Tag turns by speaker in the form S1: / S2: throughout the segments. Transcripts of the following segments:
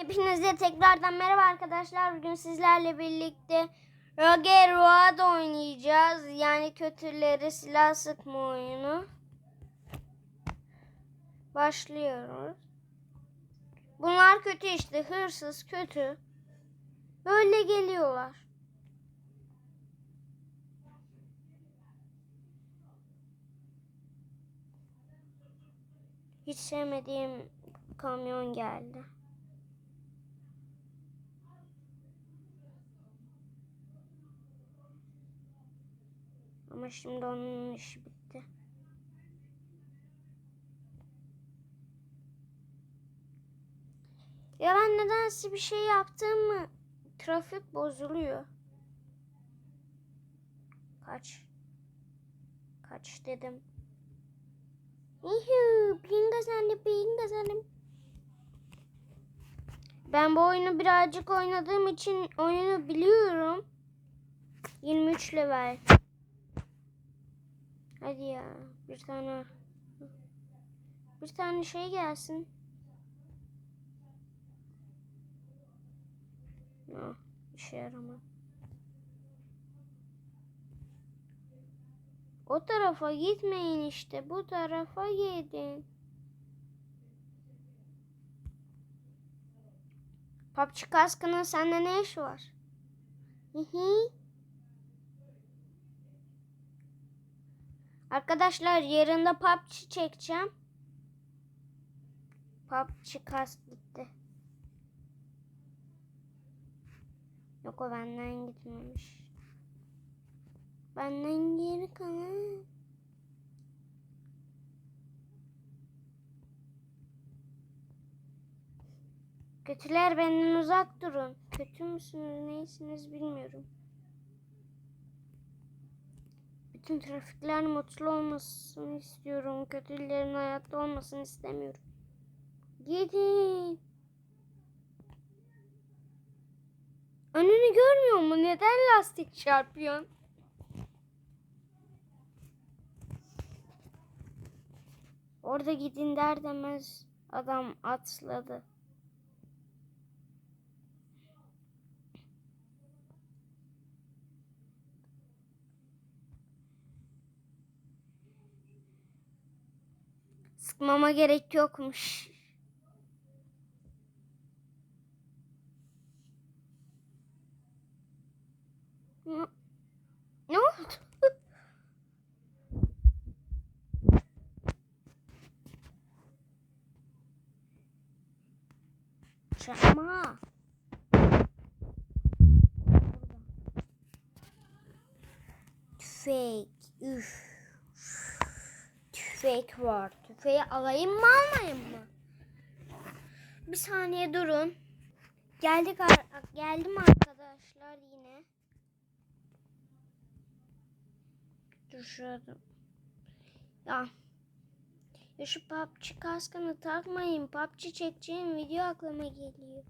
S1: Hepinize tekrardan merhaba arkadaşlar. Bugün sizlerle birlikte Roger Road oynayacağız. Yani kötüleri silah sıkma oyunu. Başlıyoruz. Bunlar kötü işte. Hırsız kötü. Böyle geliyorlar. Hiç sevmediğim kamyon geldi. Ama şimdi onun işi bitti. Ya ben nedense bir şey yaptım mı trafik bozuluyor. Kaç. Kaç dedim. Yuhu, ping kazandım, ping kazandım. Ben bu oyunu birazcık oynadığım için oyunu biliyorum. 23 level. Hadi ya bir tane bir tane şey gelsin. No, işe yaramaz. O tarafa gitmeyin işte. Bu tarafa gidin. PUBG kaskının sende ne işi var? Hihi. Arkadaşlar yarın da PUBG çekeceğim. PUBG kask gitti. Yok o benden gitmemiş. Benden geri kalan. Kötüler benden uzak durun. Kötü müsünüz neysiniz bilmiyorum. Bütün trafikler mutlu olmasını istiyorum. Kötülerin hayatta olmasını istemiyorum. Gidin. Önünü görmüyor mu? Neden lastik çarpıyorsun? Orada gidin der demez adam atladı. Sıkmama gerek yokmuş. Ne- oldu? Çakma. Tüfek. Üf. Tüfek var. Tüfeği alayım mı almayayım mı? Bir saniye durun. Geldik geldim arkadaşlar yine. Dur şurada. Ya. Ya şu PUBG kaskını takmayın. PUBG çekeceğim video aklıma geliyor.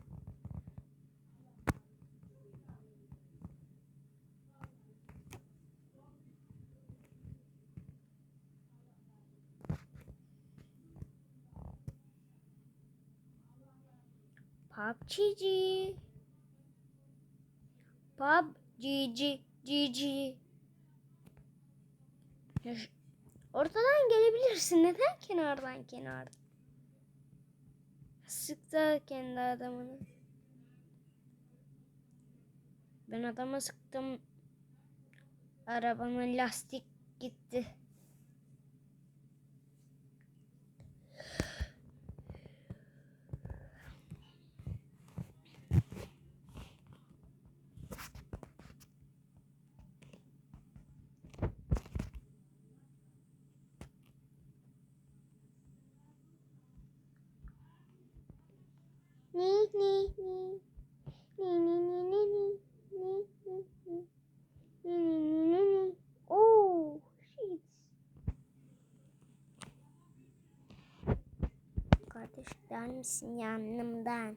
S1: PUBG'ci. PUBG'ci. GG. Ortadan gelebilirsin. Neden kenardan kenardan? Sıktı kendi adamını. Ben adama sıktım. Arabanın lastik gitti. Kardeş der misin yanımdan?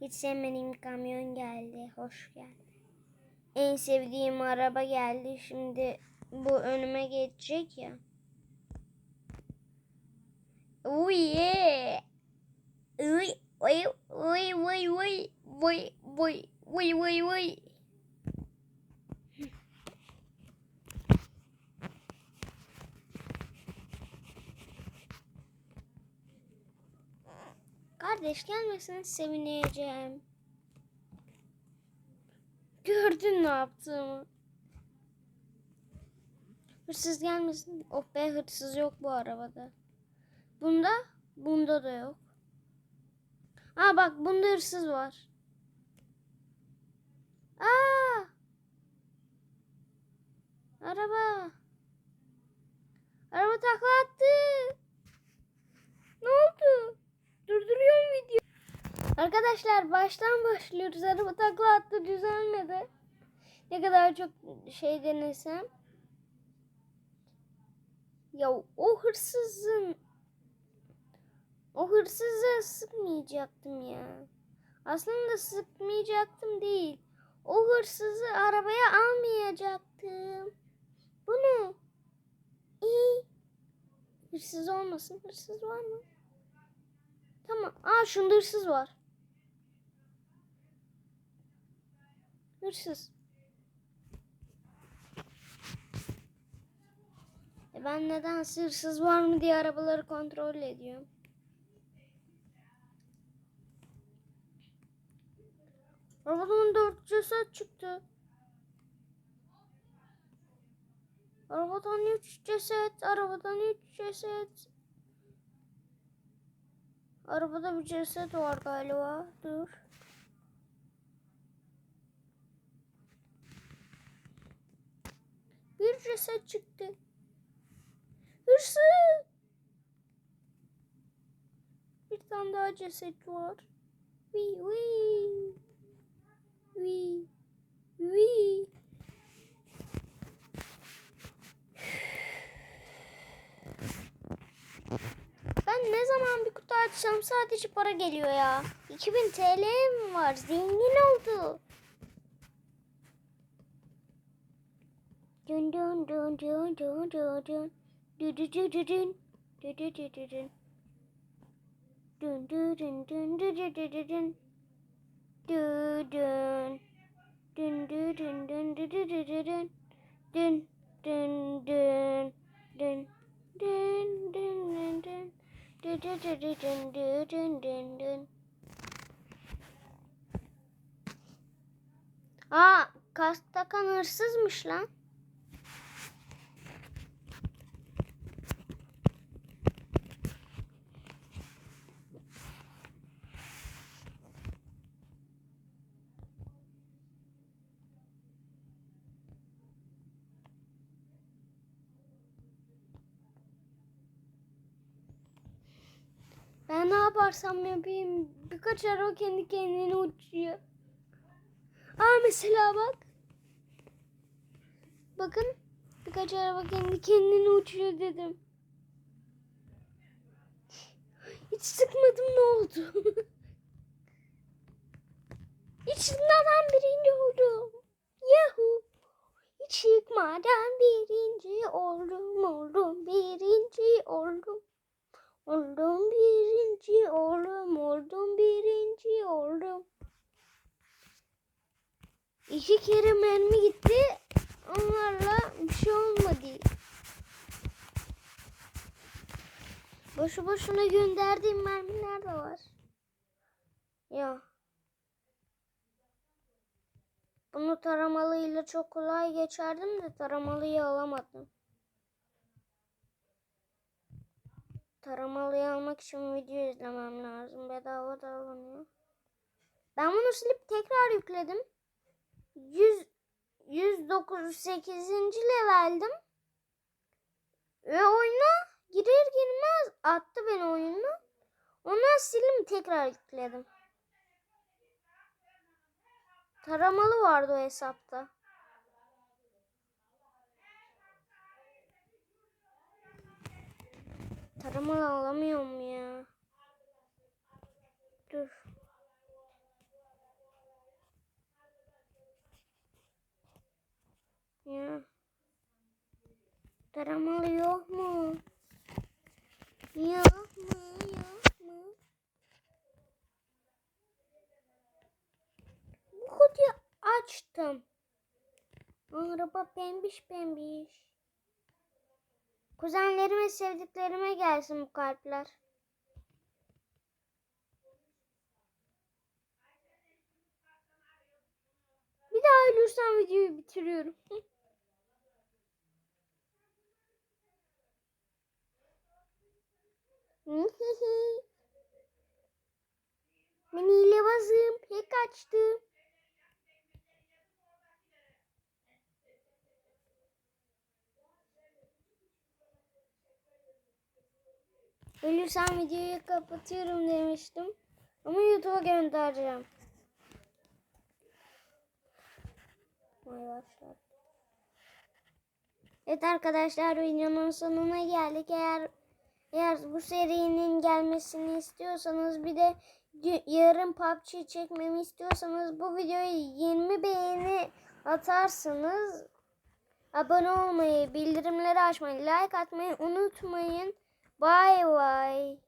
S1: Hiç sevmediğim kamyon geldi. Hoş geldi. En sevdiğim araba geldi. Şimdi bu önüme geçecek ya. Oh yeah. Uy, uy, uy, uy, uy, uy, uy, uy, uy, uy. Kardeş gelmesin sevineceğim. Gördün ne yaptığımı. Hırsız gelmesin. Oh be hırsız yok bu arabada. Bunda, bunda da yok. Aa bak bunda hırsız var. Aa! Araba takla attı. Ne oldu? Durduruyorum video. Arkadaşlar baştan başlıyoruz. Araba takla attı düzelmedi. Ne kadar çok şey denesem. Ya o hırsızın o hırsızı sıkmayacaktım ya. Aslında sıkmayacaktım değil. O hırsızı arabaya almayacaktım. Bu ne? İyi. Hırsız olmasın. Hırsız var mı? Tamam. Aa şunda hırsız var. Hırsız. E ben neden hırsız var mı diye arabaları kontrol ediyorum. Arabadan dört ceset çıktı. Arabadan üç ceset, arabadan üç ceset. Arabada bir ceset var galiba. Dur. Ceset çıktı. Hırsız. Bir tane daha ceset var. Wee wee. Wee. Wee. Ben ne zaman bir kutu açsam sadece para geliyor ya. 2000 TL'm var. Zengin oldu. Du dun dun du du du du dun. Du dun. Dun du dun dun du du du du dun. Dun dun dun dun. Dun dun dun dun. Du du du du dun du dun dun dun. Aa, kask takan hırsızmış lan. Ben ne yaparsam yapayım birkaç araba kendi kendine uçuyor. Aa mesela bak. Bakın birkaç araba kendi kendine uçuyor dedim. Hiç sıkmadım ne oldu? Sıkmadan birinci oldum. Yahoo. Hiç çıkmadan birinci oldum, oldum, birinci oldum. Oldum birinci oldum, oldum birinci oldum. İki kere mermi gitti. Onlarla bir şey olmadı. Boşu boşuna gönderdiğim mermiler de var. Ya. Bunu taramalıyla çok kolay geçerdim de taramalıyı alamadım. Taramalıyı almak için video izlemem lazım. Bedava da alınıyor. Ben bunu silip tekrar yükledim. 100 198. leveldim. Ve oyuna girer girmez attı beni oyuna. Ondan sildim tekrar yükledim. Taramalı vardı o hesapta. Taramalı alamıyorum ya. Dur. Ya. Taramalı yok mu? Yok mu? Yok mu? Bu kutuyu açtım. Araba pembiş pembiş. Kuzenlerime sevdiklerime gelsin bu kalpler. Bir daha ölürsem videoyu bitiriyorum. Ben hilebazım. Pek açtım. Ölürsem videoyu kapatıyorum demiştim. Ama YouTube'a göndereceğim. Başladı. Evet arkadaşlar videonun sonuna geldik. Eğer eğer bu serinin gelmesini istiyorsanız bir de yarın PUBG çekmemi istiyorsanız bu videoya 20 beğeni atarsınız. Abone olmayı, bildirimleri açmayı, like atmayı unutmayın. Bye bye.